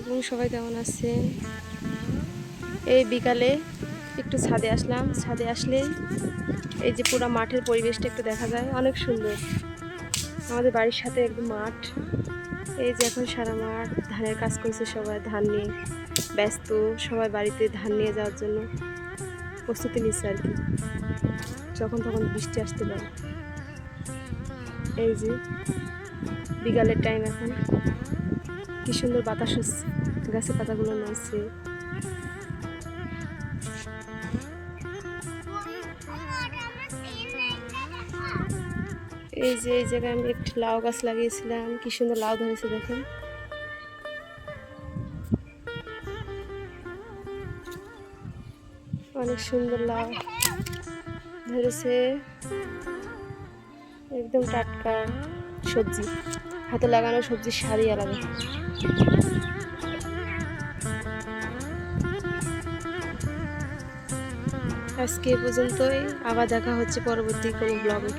এবং সবাই কেমন আছেন? এই বিকালে একটু ছাদে আসলাম। ছাদে আসলে এই যে পুরো মাঠের পরিবেশটা একটু দেখা যায়, অনেক সুন্দর। আমাদের বাড়ির সাথে একদম মাঠ। এই যে এখন সারা মাঠ, ধানের কাজ করছে সবাই, ধান নিয়ে ব্যস্ত, সবাই বাড়িতে ধান নিয়ে যাওয়ার জন্য প্রস্তুতি নিচ্ছে আর কি। যখন তখন বৃষ্টি আসতে পারে এই যে বিকালের টাইম এখন। কি সুন্দর বাতাস হচ্ছে। গাছের পাতাগুলো নাচছে। এই যে, এই জায়গায় আমি একটি লাউ গাছ লাগিয়েছিলাম। কি সুন্দর লাউ ধরেছে দেখেন। অনেক সুন্দর লাউ ধরেছে। একদম টাটকা সবজি। হাতে লাগানো সবজির স্বাদই আলাদা আজকে এ পর্যন্তই। আবার দেখা হচ্ছে পরবর্তী কোনো ব্লগে